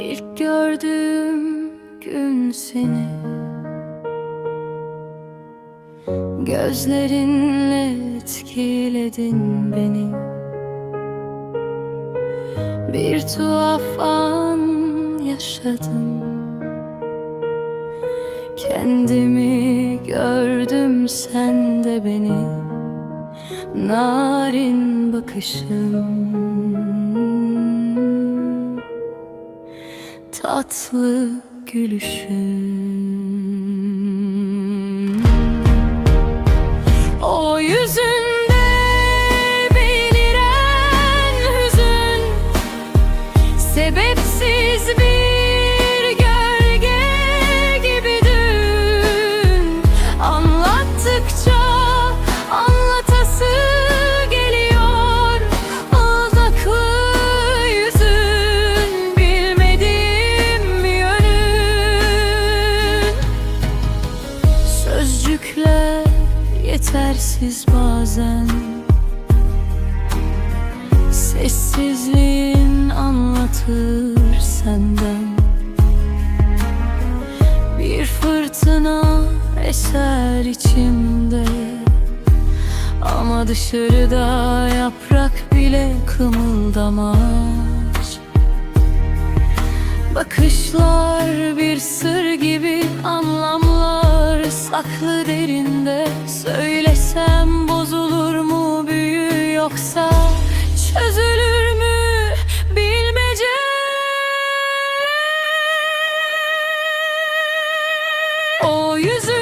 İlk gördüğüm gün seni. Gözlerinle etkiledin beni. Bir tuhaf an yaşadım. Kendimi gördüm sen de beni. Narin bakışım Tatlı gülüşün yetersiz bazen. Sessizliğin anlatır senden. Bir fırtına eser içimde. Ama dışarıda yaprak bile kımıldamaz. Bakışlar bir sır gibi anlamlar saklı bozulur çözülür mü bilmece? O yüzü